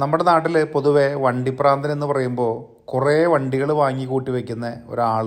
നമ്മുടെ നാട്ടിൽ പൊതുവെ വണ്ടിപ്രാന്തൻ എന്ന് പറയുമ്പോൾ കുറേ വണ്ടികൾ വാങ്ങി കൂട്ടി വെക്കുന്ന ഒരാൾ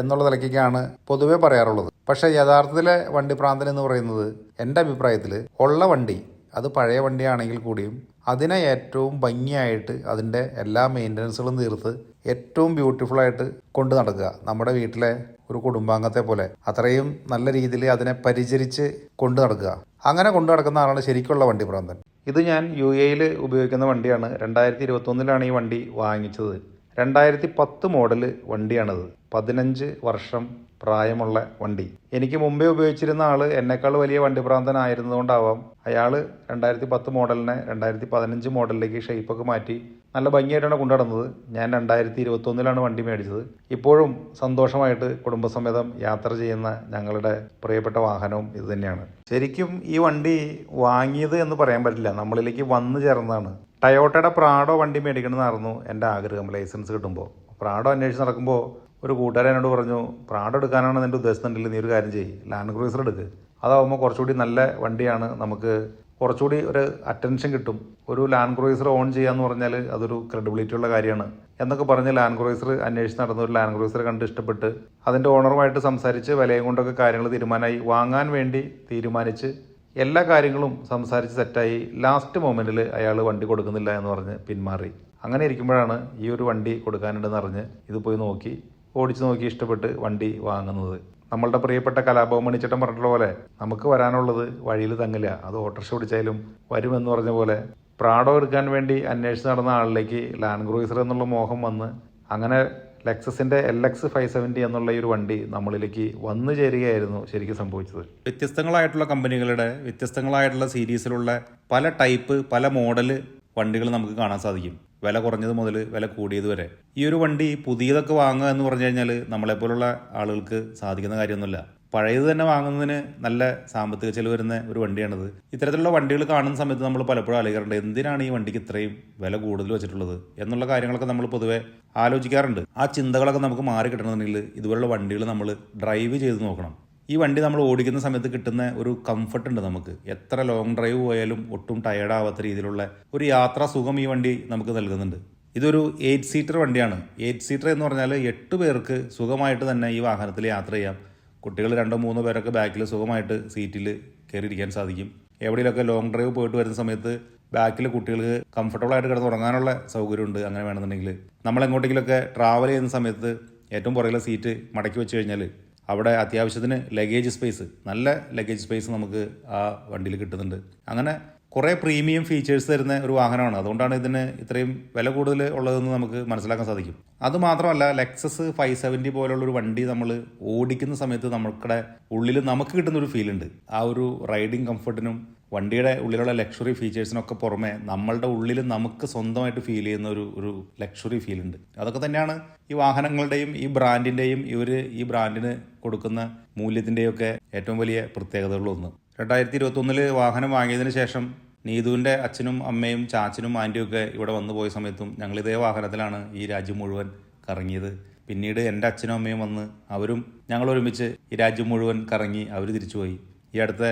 എന്നുള്ള നിലയ്ക്കാണ് പൊതുവെ പറയാറുള്ളത്. പക്ഷേ യഥാർത്ഥത്തിലെ വണ്ടിപ്രാന്തൻ എന്ന് പറയുന്നത് എന്റെ അഭിപ്രായത്തിൽ ഉള്ള വണ്ടി അത് പഴയ വണ്ടിയാണെങ്കിൽ കൂടിയും അതിനെ ഏറ്റവും ഭംഗിയായിട്ട് അതിന്റെ എല്ലാ മെയിന്റനൻസുകളും തീർത്ത് ഏറ്റവും ബ്യൂട്ടിഫുള്ളായിട്ട് കൊണ്ടു നടക്കുക. നമ്മുടെ വീട്ടിലെ ഒരു കുടുംബാംഗത്തെ പോലെ അത്രയും നല്ല രീതിയിൽ അതിനെ പരിചരിച്ച് കൊണ്ടു നടക്കുക. അങ്ങനെ കൊണ്ടു നടക്കുന്ന ആളാണ് ശരിക്കുള്ള വണ്ടി ഭ്രാന്തൻ ഇത് ഞാൻ യു എയിൽ ഉപയോഗിക്കുന്ന വണ്ടിയാണ്. രണ്ടായിരത്തി ഇരുപത്തൊന്നിലാണ് ഈ വണ്ടി വാങ്ങിച്ചത്. രണ്ടായിരത്തി പത്ത് മോഡൽ വണ്ടിയാണത്. പതിനഞ്ച് വർഷം പ്രായമുള്ള വണ്ടി. എനിക്ക് മുമ്പേ ഉപയോഗിച്ചിരുന്ന ആൾ എന്നെക്കാൾ വലിയ വണ്ടി പ്രാന്തനായിരുന്നതുകൊണ്ടാവാം അയാൾ രണ്ടായിരത്തി പത്ത് മോഡലിനെ രണ്ടായിരത്തി പതിനഞ്ച് മോഡലിലേക്ക് ഷേപ്പൊക്കെ മാറ്റി നല്ല ഭംഗിയായിട്ടാണ് കൊണ്ടുനടന്നത്. ഞാൻ രണ്ടായിരത്തി ഇരുപത്തൊന്നിലാണ് വണ്ടി മേടിച്ചത്. ഇപ്പോഴും സന്തോഷമായിട്ട് കുടുംബസമേതം യാത്ര ചെയ്യുന്ന ഞങ്ങളുടെ പ്രിയപ്പെട്ട വാഹനവും ഇത് തന്നെയാണ്. ശരിക്കും ഈ വണ്ടി വാങ്ങിയത് എന്ന് പറയാൻ പറ്റില്ല. നമ്മളിലേക്ക് വന്നു ചേർന്നതാണ്. ടയോട്ടയുടെ പ്രാഡോ വണ്ടി മേടിക്കണമെന്നായിരുന്നു എന്റെ ആഗ്രഹം. ലൈസൻസ് കിട്ടുമ്പോൾ. പ്രാഡോ അന്വേഷിച്ച് നടക്കുമ്പോൾ ഒരു കൂട്ടുകാരൻ എന്നോട് പറഞ്ഞു പ്രാഡ് എടുക്കാനാണ് നിന്റെ ഉദ്ദേശത്തിന്റെ നീ ഒരു കാര്യം ചെയ്യ് ലാൻഡ് ക്രൂസർ എടുക്ക്. അതാവുമ്പോൾ കുറച്ചുകൂടി നല്ല വണ്ടിയാണ് നമുക്ക് കുറച്ചുകൂടി ഒരു അറ്റൻഷൻ കിട്ടും. ഒരു ലാൻഡ് ക്രൂസർ ഓൺ ചെയ്യാന്ന് പറഞ്ഞാൽ അതൊരു ക്രെഡിബിലിറ്റി ഉള്ള കാര്യമാണ്. എന്നൊക്കെ പറഞ്ഞ് ലാൻഡ് ക്രൂസർ അന്വേഷിച്ച് നടന്ന ഒരു ലാൻഡ് ക്രൂസർ കണ്ട് ഇഷ്ടപ്പെട്ട് അതിന്റെ ഓണറുമായിട്ട് സംസാരിച്ച് വിലയും കൊണ്ടൊക്കെ കാര്യങ്ങൾ തീരുമാനമായി. വാങ്ങാൻ വേണ്ടി തീരുമാനിച്ച് എല്ലാ കാര്യങ്ങളും സംസാരിച്ച് സെറ്റായി. ലാസ്റ്റ് മൊമെന്റിൽ അയാൾ വണ്ടി കൊടുക്കുന്നില്ല എന്ന് പറഞ്ഞ് പിന്മാറി. അങ്ങനെ ഇരിക്കുമ്പോഴാണ് ഈ ഒരു വണ്ടി കൊടുക്കാനുണ്ടെന്ന് അറിഞ്ഞ് ഇത് പോയി നോക്കി. ഓടിച്ച് നോക്കി ഇഷ്ടപ്പെട്ട് വണ്ടി വാങ്ങുന്നത്. നമ്മളുടെ പ്രിയപ്പെട്ട കലാഭവൻ മണിച്ചേട്ടൻ പറഞ്ഞിട്ടുള്ള പോലെ നമുക്ക് വരാനുള്ളത് വഴിയിൽ തങ്ങില്ല. അത് ഓട്ടോറിക്ഷ ഓടിച്ചാലും വരുമെന്ന് പറഞ്ഞ പോലെ പ്രാഡോ എടുക്കാൻ വേണ്ടി അന്വേഷിച്ച് നടന്ന ആളിലേക്ക് ലാൻഡ് ക്രൂയിസർ എന്നുള്ള മോഹം വന്ന് അങ്ങനെ ലെക്സസിന്റെ എൽ എക്സ് ഫൈവ് സെവന്റി എന്നുള്ള ഈ ഒരു വണ്ടി നമ്മളിലേക്ക് വന്നു ചേരുകയായിരുന്നു ശരിക്കും സംഭവിച്ചത്. വ്യത്യസ്തങ്ങളായിട്ടുള്ള കമ്പനികളുടെ വ്യത്യസ്തങ്ങളായിട്ടുള്ള സീരീസിലുള്ള പല ടൈപ്പ് പല മോഡൽ വണ്ടികൾ നമുക്ക് കാണാൻ സാധിക്കും. വില കുറഞ്ഞത് മുതൽ വില കൂടിയത് വരെ. ഈ ഒരു വണ്ടി പുതിയതൊക്കെ വാങ്ങുക എന്ന് പറഞ്ഞു കഴിഞ്ഞാൽ നമ്മളെപ്പോലുള്ള ആളുകൾക്ക് സാധിക്കുന്ന കാര്യമൊന്നുമില്ല. പഴയത് തന്നെ വാങ്ങുന്നതിന് നല്ല സാമ്പത്തിക ചെലവ് വരുന്ന ഒരു വണ്ടിയാണിത്. ഇത്തരത്തിലുള്ള വണ്ടികൾ കാണുന്ന സമയത്ത് നമ്മൾ പലപ്പോഴും ആലോചിക്കാറുണ്ട് എന്തിനാണ് ഈ വണ്ടിക്ക് ഇത്രയും വില കൂടുതൽ വെച്ചിട്ടുള്ളത് എന്നുള്ള കാര്യങ്ങളൊക്കെ നമ്മൾ പൊതുവെ ആലോചിക്കാറുണ്ട്. ആ ചിന്തകളൊക്കെ നമുക്ക് മാറി കിട്ടണമെന്നുണ്ടെങ്കിൽ ഇതുപോലുള്ള വണ്ടികൾ നമ്മൾ ഡ്രൈവ് ചെയ്ത് നോക്കണം. ഈ വണ്ടി നമ്മൾ ഓടിക്കുന്ന സമയത്ത് കിട്ടുന്ന ഒരു കംഫർട്ട് ഉണ്ട് നമുക്ക്. എത്ര ലോങ് ഡ്രൈവ് പോയാലും ഒട്ടും ടയേർഡ് രീതിയിലുള്ള ഒരു യാത്രാ സുഖം ഈ വണ്ടി നമുക്ക് നൽകുന്നുണ്ട്. ഇതൊരു എയ്റ്റ് സീറ്റർ വണ്ടിയാണ്. എയ്റ്റ് സീറ്റർ എന്ന് പറഞ്ഞാൽ എട്ട് പേർക്ക് സുഖമായിട്ട് തന്നെ ഈ വാഹനത്തിൽ യാത്ര ചെയ്യാം. കുട്ടികൾ രണ്ടോ മൂന്നോ പേരൊക്കെ ബാക്കിൽ സുഖമായിട്ട് സീറ്റിൽ കയറിയിരിക്കാൻ സാധിക്കും. എവിടെയൊക്കെ ലോങ് ഡ്രൈവ് പോയിട്ട് വരുന്ന സമയത്ത് ബാക്കിൽ കുട്ടികൾക്ക് കംഫർട്ടബിൾ ആയിട്ട് കിടന്ന് ഉറങ്ങാനുള്ള സൗകര്യമുണ്ട് അങ്ങനെ വേണമെന്നുണ്ടെങ്കിൽ നമ്മൾ എങ്ങോട്ടെങ്കിലുമൊക്കെ ട്രാവൽ ചെയ്യുന്ന സമയത്ത് ഏറ്റവും പുറകിലെ സീറ്റ് മടക്കി വെച്ച് കഴിഞ്ഞാൽ അവിടെ അത്യാവശ്യത്തിന് ലഗേജ് സ്പേസ് നല്ല ലഗേജ് സ്പേസ് നമുക്ക് ആ വണ്ടിയിൽ കിട്ടുന്നുണ്ട്. അങ്ങനെ കുറേ പ്രീമിയം ഫീച്ചേഴ്സ് തരുന്ന ഒരു വാഹനമാണ്. അതുകൊണ്ടാണ് ഇതിന് ഇത്രയും വില കൂടുതൽ ഉള്ളതെന്ന് നമുക്ക് മനസ്സിലാക്കാൻ സാധിക്കും. അതുമാത്രമല്ല ലെക്സസ് ഫൈവ് സെവന്റി പോലുള്ളൊരു വണ്ടി നമ്മൾ ഓടിക്കുന്ന സമയത്ത് നമ്മുടെ ഉള്ളിൽ നമുക്ക് കിട്ടുന്ന ഒരു ഫീൽ ഉണ്ട്. ആ ഒരു റൈഡിങ് കംഫർട്ടിനും വണ്ടിയുടെ ഉള്ളിലുള്ള ലക്ഷറി ഫീച്ചേഴ്സിനൊക്കെ പുറമെ നമ്മളുടെ ഉള്ളിൽ നമുക്ക് സ്വന്തമായിട്ട് ഫീൽ ചെയ്യുന്ന ഒരു ഒരു ലക്ഷറി ഫീൽ ഉണ്ട്. അതൊക്കെ തന്നെയാണ് ഈ വാഹനങ്ങളുടെയും ഈ ബ്രാൻഡിന്റെയും ഇവർ ഈ ബ്രാൻഡിന് കൊടുക്കുന്ന മൂല്യത്തിന്റെയും ഒക്കെ ഏറ്റവും വലിയ പ്രത്യേകതകളൊന്ന് രണ്ടായിരത്തി ഇരുപത്തൊന്നിൽ വാഹനം വാങ്ങിയതിന് ശേഷം നീതുവിന്റെ അച്ഛനും അമ്മയും ചാച്ചനും ആന്റിയും ഒക്കെ ഇവിടെ വന്നു പോയ സമയത്തും ഞങ്ങൾ ഇതേ വാഹനത്തിലാണ് ഈ രാജ്യം മുഴുവൻ കറങ്ങിയത്. പിന്നീട് എന്റെ അച്ഛനും അമ്മയും വന്ന് അവരും ഞങ്ങൾ ഒരുമിച്ച് ഈ രാജ്യം മുഴുവൻ കറങ്ങി അവർ തിരിച്ചുപോയി. ഈ അടുത്ത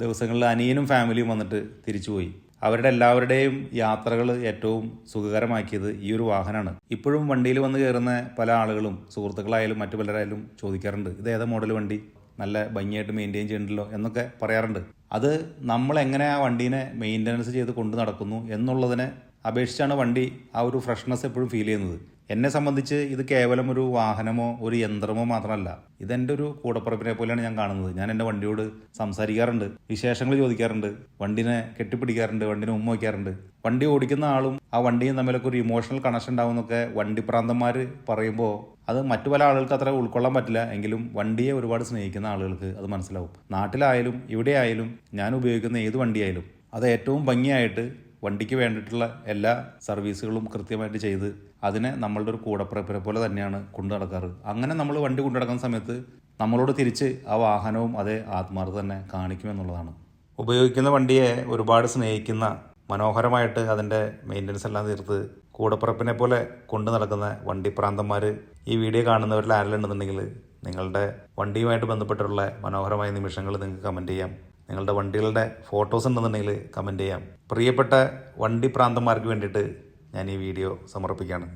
ദിവസങ്ങളിൽ അനിയനും ഫാമിലിയും വന്നിട്ട് തിരിച്ചുപോയി. അവരുടെ എല്ലാവരുടെയും യാത്രകൾ ഏറ്റവും സുഖകരമാക്കിയത് ഈ ഒരു വാഹനമാണ്. ഇപ്പോഴും വണ്ടിയിൽ വന്ന് കയറുന്ന പല ആളുകളും സുഹൃത്തുക്കളായാലും മറ്റു പലരായാലും ചോദിക്കാറുണ്ട് ഇത് ഏതാ മോഡൽ വണ്ടി? നല്ല ഭംഗിയായിട്ട് മെയിന്റെയിൻ ചെയ്യണ്ടല്ലോ? എന്നൊക്കെ പറയാറുണ്ട്. അത് നമ്മൾ എങ്ങനെ ആ വണ്ടീനെ മെയിന്റനൻസ് ചെയ്ത് കൊണ്ടു നടക്കുന്നു എന്നുള്ളതിനെ അപേക്ഷിച്ചാണ് വണ്ടി ആ ഒരു ഫ്രഷ്നെസ് എപ്പോഴും ഫീൽ ചെയ്യുന്നത്. എന്നെ സംബന്ധിച്ച് ഇത് കേവലം ഒരു വാഹനമോ ഒരു യന്ത്രമോ മാത്രമല്ല. ഇതെന്റെ ഒരു കൂടപ്പുറപ്പിനെ പോലെയാണ് ഞാൻ കാണുന്നത്. ഞാൻ എന്റെ വണ്ടിയോട് സംസാരിക്കാറുണ്ട് വിശേഷങ്ങൾ ചോദിക്കാറുണ്ട് വണ്ടിനെ കെട്ടിപ്പിടിക്കാറുണ്ട് വണ്ടിനെ ഉമ്മ വയ്ക്കാറുണ്ട്. വണ്ടി ഓടിക്കുന്ന ആളും ആ വണ്ടിയും തമ്മിലൊക്കെ ഒരു ഇമോഷണൽ കണക്ഷൻ ഉണ്ടാവുമെന്നൊക്കെ വണ്ടി പ്രാന്തന്മാർ പറയുമ്പോൾ അത് മറ്റു പല ആളുകൾക്ക് അത്ര ഉൾക്കൊള്ളാൻ പറ്റില്ല. എങ്കിലും വണ്ടിയെ ഒരുപാട് സ്നേഹിക്കുന്ന ആളുകൾക്ക് അത് മനസ്സിലാവും. നാട്ടിലായാലും ഇവിടെ ആയാലും ഞാൻ ഉപയോഗിക്കുന്ന ഏത് വണ്ടിയായാലും അത് ഏറ്റവും ഭംഗിയായിട്ട് വണ്ടിക്ക് വേണ്ടിയിട്ടുള്ള എല്ലാ സർവീസുകളും കൃത്യമായിട്ട് ചെയ്ത് അതിനെ നമ്മളുടെ ഒരു കൂടപ്പിറപ്പിനെ പോലെ തന്നെയാണ് കൊണ്ടു നടക്കാറ്. അങ്ങനെ നമ്മൾ വണ്ടി കൊണ്ടു നടക്കുന്ന സമയത്ത് നമ്മളോട് തിരിച്ച് ആ വാഹനവും അതേ ആത്മാർത്ഥ തന്നെ കാണിക്കുമെന്നുള്ളതാണ്. ഉപയോഗിക്കുന്ന വണ്ടിയെ ഒരുപാട് സ്നേഹിക്കുന്ന മനോഹരമായിട്ട് അതിന്റെ മെയിന്റനൻസ് എല്ലാം തീർത്ത് കൂടപ്പിറപ്പിനെ പോലെ കൊണ്ടു നടക്കുന്ന വണ്ടി പ്രാന്തന്മാർ ഈ വീഡിയോ കാണുന്നവരിൽ ആരെല്ലാം ഉണ്ടെന്നുണ്ടെങ്കിൽ നിങ്ങളുടെ വണ്ടിയുമായിട്ട് ബന്ധപ്പെട്ടുള്ള മനോഹരമായ നിമിഷങ്ങൾ നിങ്ങൾക്ക് കമന്റ് ചെയ്യാം. നിങ്ങളുടെ വണ്ടികളുടെ ഫോട്ടോസ് ഉണ്ടെന്നുണ്ടെങ്കിൽ കമന്റ് ചെയ്യാം. പ്രിയപ്പെട്ട വണ്ടി പ്രാന്തന്മാർക്ക് വേണ്ടിയിട്ട് ഞാൻ ഈ വീഡിയോ സമർപ്പിക്കുകയാണ്.